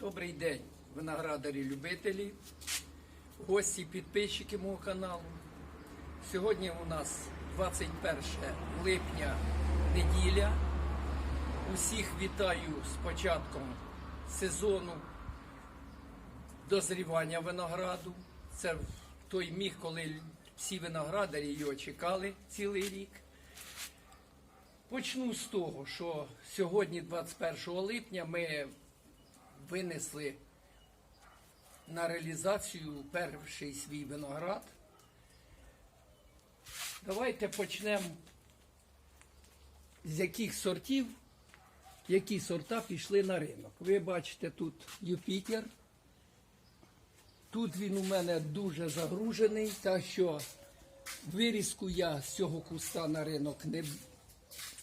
Добрий день, виноградарі-любителі, гості, підписчики мого каналу. Сьогодні у нас 21 липня неділя. Усіх вітаю з початком сезону дозрівання винограду. Це той міг, коли всі виноградарі його чекали цілий рік. Почну з того, що сьогодні, 21 липня, ми винесли на реалізацію перший свій виноград. Давайте почнемо з яких сортів, які сорта пішли на ринок. Ви бачите тут Юпітер. Тут він у мене дуже загружений, так що вирізку я з цього куста на ринок не,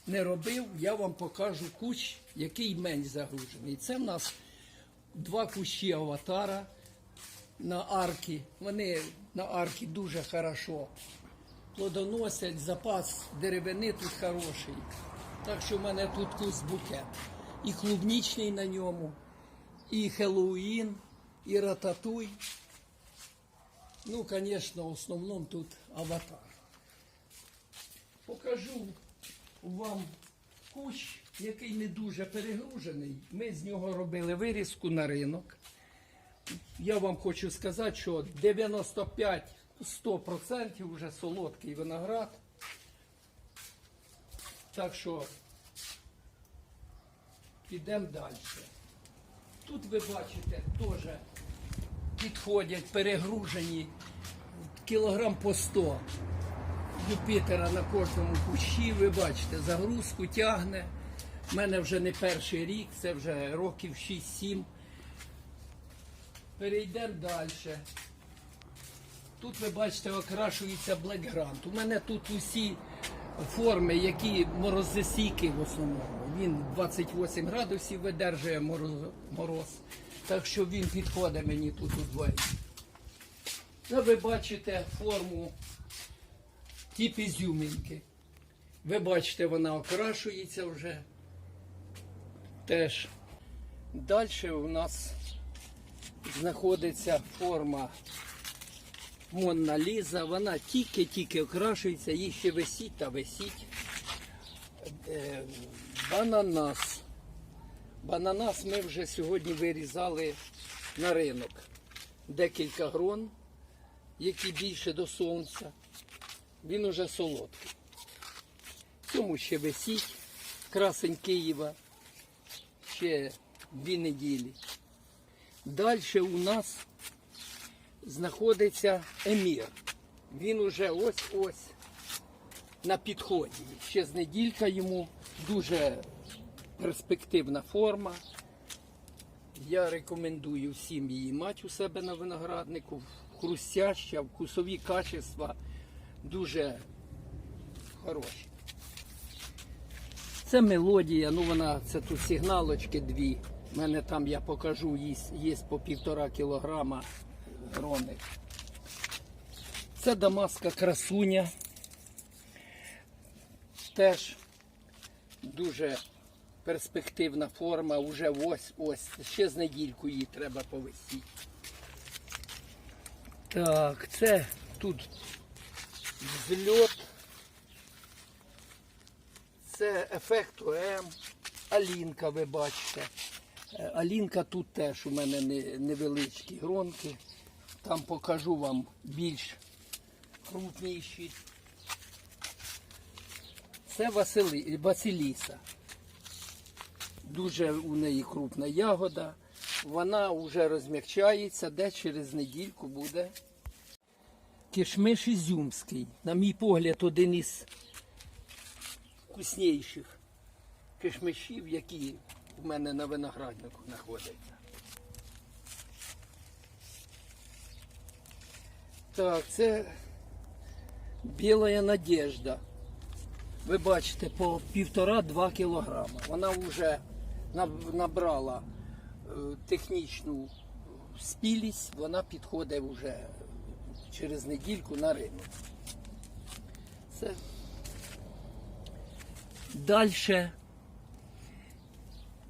не робив. Я вам покажу кущ, який менш загружений. Це в нас два кущі аватара на арки. Вони на арки дуже хорошо плодоносять, запас деревини тут хороший. Так що в мене тут куст букет. І клубнічний на ньому, і Хеллоуін, і рататуй. Ну, звісно, в основному тут аватар. Покажу вам кущ, який не дуже перегружений. Ми з нього робили вирізку на ринок. Я вам хочу сказати, що 95-100% вже солодкий виноград. Так що підемо далі. Тут ви бачите теж підходять перегружені кілограм по 100 Юпітера на кожному кущі. Ви бачите, загрузку тягне. У мене вже не перший рік, це вже років 6-7. Перейдемо далі. Тут ви бачите, окрашується Grant. У мене тут усі форми, які морозосійки в основному. Він 28 градусів видержує мороз. Так що він підходить мені тут у дворі. Ну, ви бачите форму тип ізюмінки. Ви бачите, вона окрашується вже. Теж. Далі у нас знаходиться форма Монна Ліза. Вона тільки-тільки окрашується, їй ще висіть та висіть. Е, Бананас. Бананас ми вже сьогодні вирізали на ринок. Декілька грон, які більше до сонця. Він уже солодкий. Цьому ще висіть. Красень Києва. Ще дві неділі. Далі у нас знаходиться Емір. Він уже ось-ось на підході. Ще з неділька йому дуже перспективна форма. Я рекомендую всім її мати у себе на винограднику. Хрустяща, вкусові качества дуже хороші. Це мелодія, ну вона, це тут сигналочки дві. У мене там я покажу, є, по півтора кілограма грони. Це дамаска красуня. Теж дуже перспективна форма, вже ось ось. Ще з недільку її треба повисіти. Так, це тут взльот. Це ефект ОМ. Алінка, ви бачите. Е, Алінка тут теж у мене невеличкі гронки. Там покажу вам більш крупніші. Це Васили, Василіса. Дуже у неї крупна ягода. Вона вже розм'якчається, де через недільку буде. Кишмиш ізюмський, на мій погляд, один із вкусніших кишмишів, які в мене на винограднику знаходяться. Так, це біла надежда. Ви бачите, по півтора-два кілограма. Вона вже набрала е, технічну спілість, вона підходить вже через недільку на ринок. Це Далі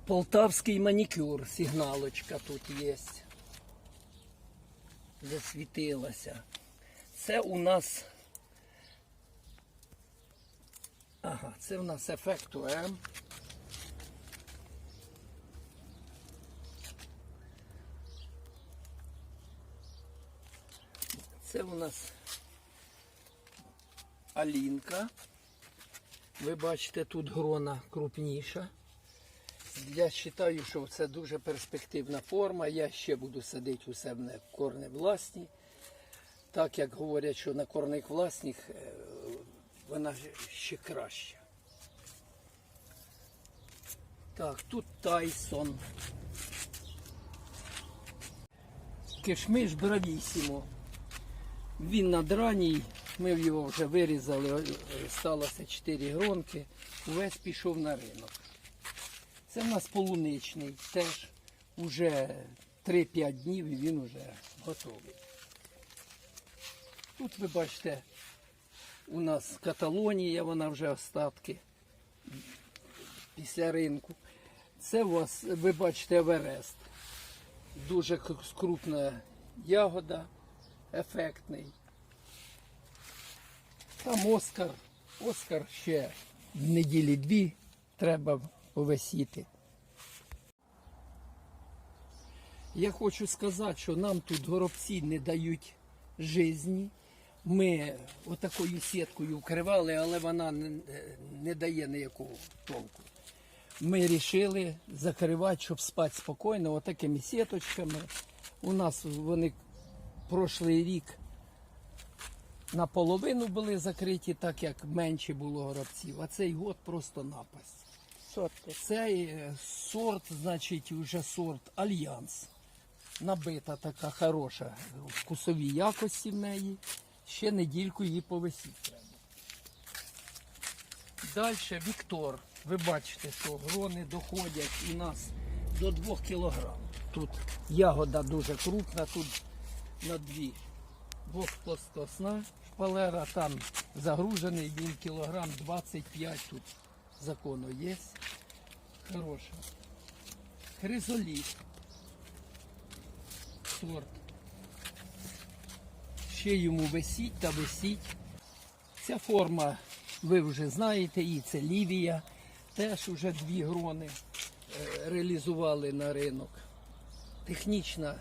Полтавський манікюр, сигналочка тут є. Засвітилася. Це у нас. Ага, це у нас ефекту М. Це у нас Алінка. Ви бачите, тут грона крупніша. Я вважаю, що це дуже перспективна форма. Я ще буду садити у себе корни власні. Так як говорять, що на корних власних е, вона ще краща. Так, тут Тайсон. Кишмиш бравісімо. Він надраній, ми його вже вирізали, сталося 4 гронки, увесь пішов на ринок. Це в нас полуничний, теж уже 3-5 днів і він вже готовий. Тут ви бачите, у нас Каталонія, вона вже остатки після ринку. Це у вас, ви бачите, Еверест. Дуже крупна ягода, ефектний. Там Оскар. Оскар ще неділі дві треба повисіти. Я хочу сказати, що нам тут горобці не дають житті. Ми отакою сіткою вкривали, але вона не, не дає ніякого толку. Ми вирішили закривати, щоб спати спокійно, отакими сіточками. У нас вони прошлий рік наполовину були закриті, так як менше було горобців, а цей год просто напасть. Сорти. Цей е, сорт, значить, вже сорт Альянс. Набита така хороша, вкусові якості в неї. Ще недільку її повисіть треба. Далі Віктор. Ви бачите, що грони доходять у нас до 2 кг. Тут ягода дуже крупна, тут на 2 двохплоскосна шпалера, там загружений, він кілограм 25 тут закону є. Хороша. Хризоліт. Сорт. Ще йому висіть та висіть. Ця форма, ви вже знаєте, і це лівія. Теж вже дві грони е, реалізували на ринок. Технічна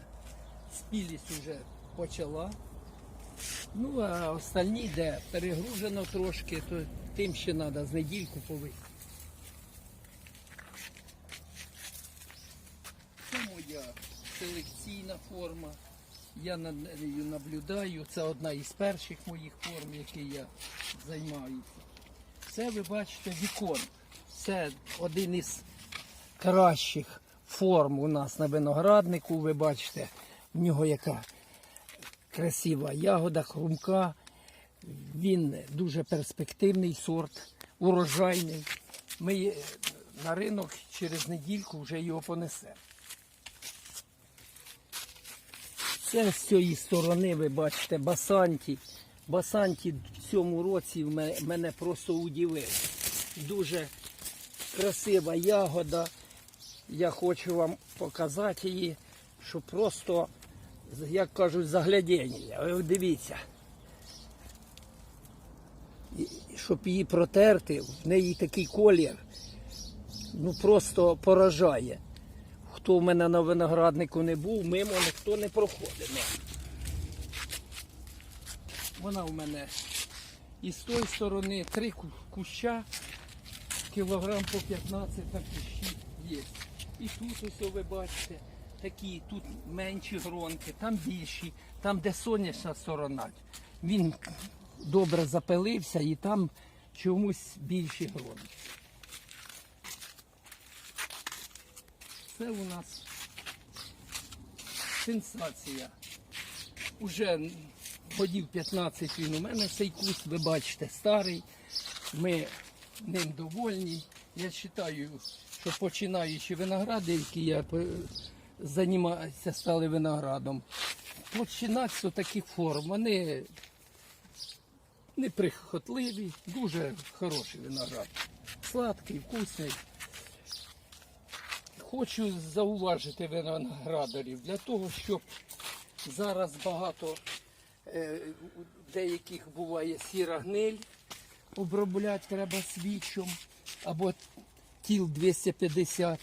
спілість вже почала. Ну, а остальні, де перегружено трошки, то тим ще треба з недільку повити. Це моя селекційна форма. Я над нею наблюдаю. Це одна із перших моїх форм, які я займаюся. Це ви бачите вікон. Це один із кращих форм у нас на винограднику. Ви бачите, в нього яка красива ягода, хрумка. Він дуже перспективний сорт, урожайний. Ми е, на ринок через недільку вже його понесемо. Це з цієї сторони ви бачите басанті. Басанті в цьому році мене просто удивив. Дуже красива ягода. Я хочу вам показати її, що просто, як кажуть, заглядіння. Ви дивіться. Щоб її протерти, в неї такий колір, ну просто поражає. Хто в мене на винограднику не був, мимо ніхто не проходить. Ну. Вона в мене і з тої сторони три куща, кілограм по 15 так кущі є. І тут ось ви бачите, такі, тут менші гронки, там більші, там де сонячна сторона. Він добре запилився і там чомусь більші гронки. Це у нас сенсація. Уже годів 15 він у мене цей куст, ви бачите, старий. Ми ним довольні. Я вважаю, що починаючи виногради, які я займаюся, стали виноградом, починати з таких форм. Вони неприхотливі, дуже хороший виноград. Сладкий, вкусний. хочу зауважити виноградарів для того, щоб зараз багато е, деяких буває сіра гниль, обробляти треба свічом або тіл 250.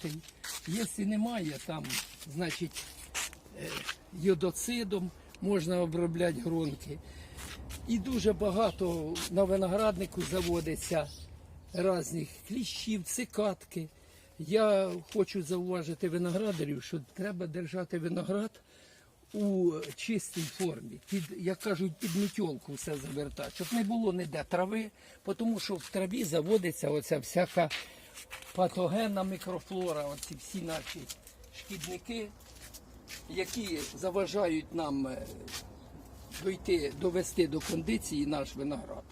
Якщо немає там, значить е, йодоцидом можна обробляти гронки. І дуже багато на винограднику заводиться різних кліщів, цикатки. Я хочу зауважити виноградарів, що треба держати виноград у чистій формі, під, як кажуть, під мітьолку все завертати, щоб не було ніде трави, тому що в траві заводиться оця всяка патогенна мікрофлора, оці всі наші шкідники, які заважають нам е, дойти, довести до кондиції наш виноград.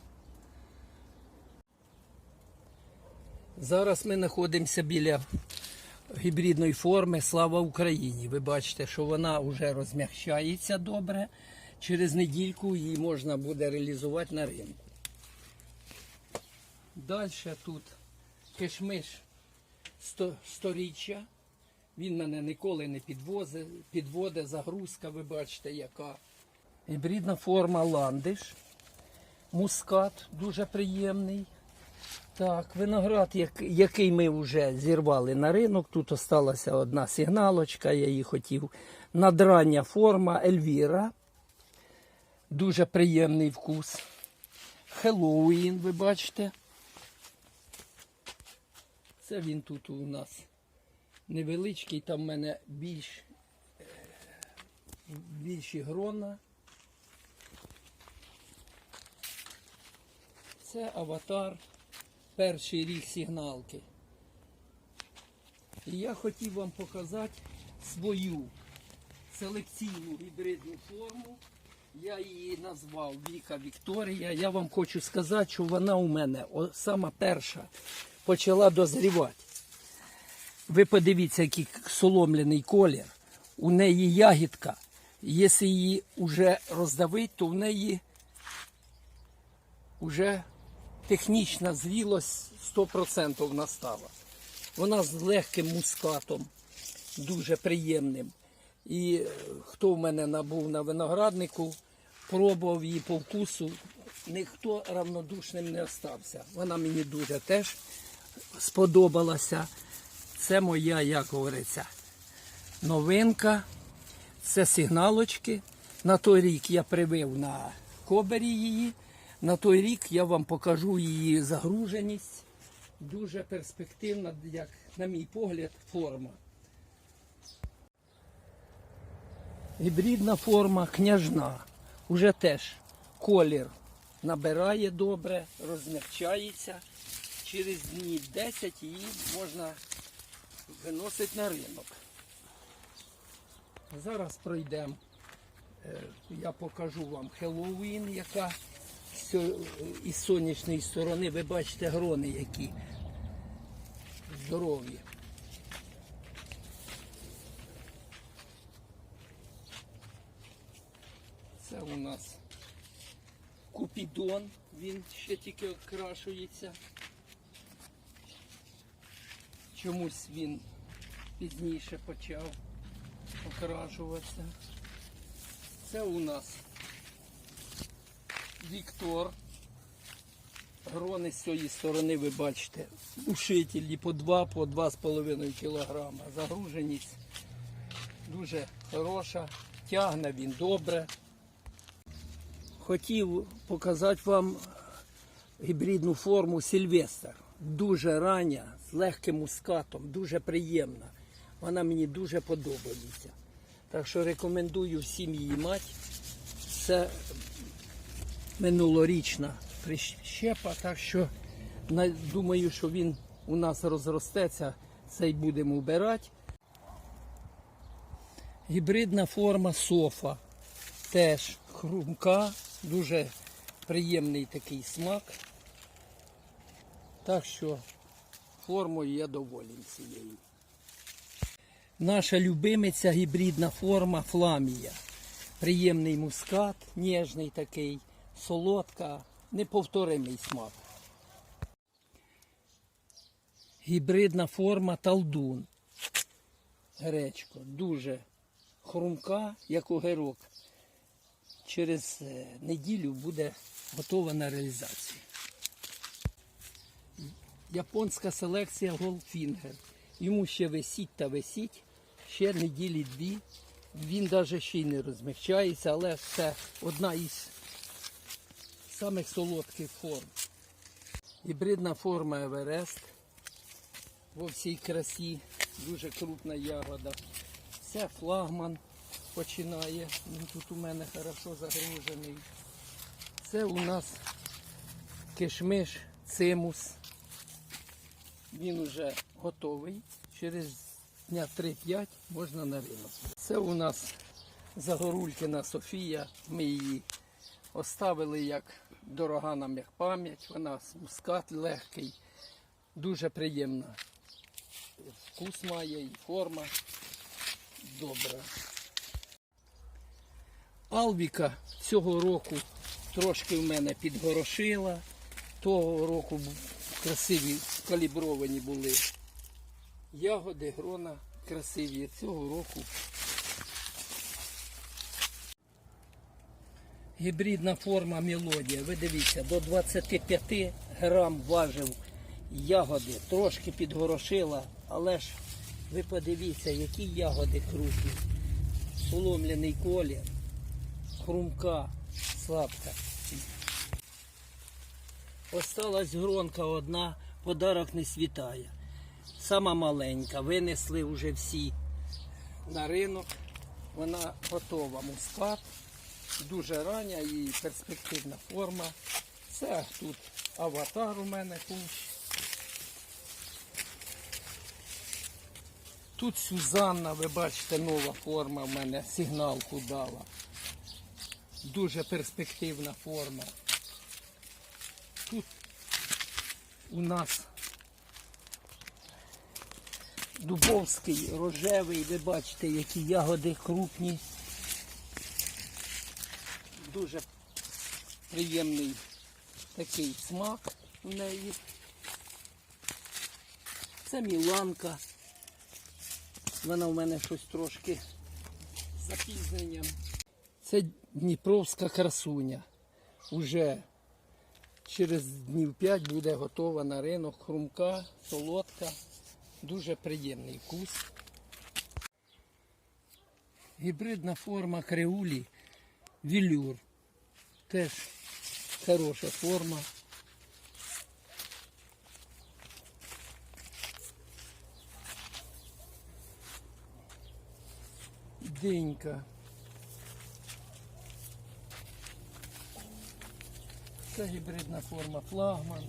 Зараз ми знаходимося біля гібридної форми Слава Україні. Ви бачите, що вона вже розмягчається добре. Через недільку її можна буде реалізувати на ринку. Далі тут кишмиш сто- сторіччя. Він мене ніколи не підвозить, підводить, загрузка, ви бачите, яка. Гібридна форма ландиш. Мускат дуже приємний. Так, виноград, який ми вже зірвали на ринок. Тут осталася одна сигналочка, я її хотів. Надрання форма Ельвіра. Дуже приємний вкус. Хеллоуін, ви бачите. Це він тут у нас невеличкий, там в мене більш, е, більші грона. Це аватар, перший рік сигналки. І я хотів вам показати свою селекційну гібридну форму. Я її назвав Віка Вікторія. Я вам хочу сказати, що вона у мене сама перша почала дозрівати. Ви подивіться, який соломляний колір. У неї ягідка. Якщо її вже роздавити, то в неї вже технічна зрілость 100% настала. Вона з легким мускатом, дуже приємним. І е, хто в мене набув на винограднику, пробував її по вкусу, ніхто равнодушним не остався. Вона мені дуже теж сподобалася. Це моя, як говориться, новинка. Це сигналочки. На той рік я привив на кобері її. На той рік я вам покажу її загруженість. Дуже перспективна, як, на мій погляд, форма. Гібридна форма княжна. Уже теж колір набирає добре, розмягчається. Через дні 10 її можна виносити на ринок. Зараз пройдемо. Е, Я покажу вам Хеллоуін, яка із сонячної сторони. Ви бачите грони, які здорові. Це у нас Купідон, він ще тільки окрашується. Чомусь він пізніше почав окрашуватися. Це у нас Віктор. Грони з цієї сторони ви бачите. Ушителі по 2, по 2,5 кг. Загруженість дуже хороша. Тягне він добре. Хотів показати вам гібридну форму Сільвестр. Дуже рання, легким мускатом, дуже приємна. Вона мені дуже подобається. Так що рекомендую всім її мати. Це минулорічна прищепа, так що думаю, що він у нас розростеться, цей будемо вбирати. Гібридна форма софа. Теж хрумка, дуже приємний такий смак. Так що формою я доволен цією. Наша любимиця гібридна форма фламія. Приємний мускат, ніжний такий, солодка, неповторимий смак. Гібридна форма талдун. гречко. Дуже хрумка, як огірок. Через е, неділю буде готова на реалізацію. Японська селекція Goldfinger. Йому ще висіть та висіть, ще неділі дві. Він навіть ще й не розмягчається, але це одна із самих солодких форм. Гібридна форма Еверест во всій красі, дуже крупна ягода. Це флагман починає. Він тут у мене хорошо загружений. Це у нас кишмиш цимус. Він вже готовий. Через дня 3-5 можна на ринок. Це у нас Загорулькина Софія. Ми її оставили як дорога нам як пам'ять. Вона мускат легкий, дуже приємна. Вкус має і форма добра. Алвіка цього року трошки в мене підгорошила. Того року красиві калібровані були ягоди, грона красиві. Цього року гібридна форма мелодія. Ви дивіться, до 25 грам важив ягоди, трошки підгорошила, але ж ви подивіться, які ягоди крупні. Соломляний колір, хрумка, сладка. Осталась гронка одна, подарок не світає. Сама маленька, винесли вже всі на ринок. Вона готова. Мускат, дуже рання і перспективна форма. Це тут аватар у мене кущ. Тут Сюзанна, ви бачите, нова форма в мене сигналку дала. Дуже перспективна форма. Тут у нас Дубовський, рожевий, ви бачите, які ягоди крупні. Дуже приємний такий смак у неї. Це Міланка. Вона в мене щось трошки з запізненням. Це Дніпровська красуня. Уже через днів 5 буде готова на ринок. Хрумка, солодка, дуже приємний вкус. Гібридна форма креулі вілюр. Теж хороша форма. Денька. Це гібридна форма флагман.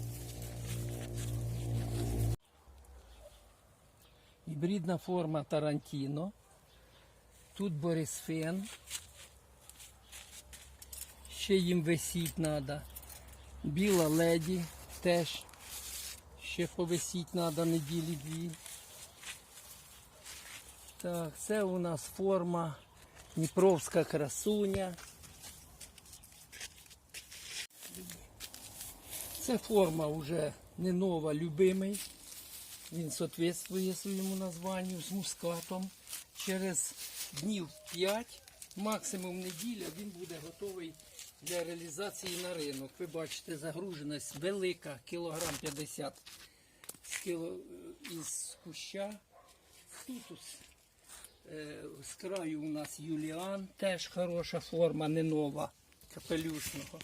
Гібридна форма Тарантіно. Тут Борисфен. Ще їм висіть треба. Біла леді теж. Ще повисіть треба неділі дві. Так, це у нас форма Дніпровська красуня. Це форма вже не нова, любимий. Він соответствує своєму названню з мускатом. Через днів 5, максимум неділя, він буде готовий для реалізації на ринок. Ви бачите, загруженість велика, кілограм 50 з, кіло, із куща. Тут е, з краю у нас Юліан, теж хороша форма, не нова, капелюшного.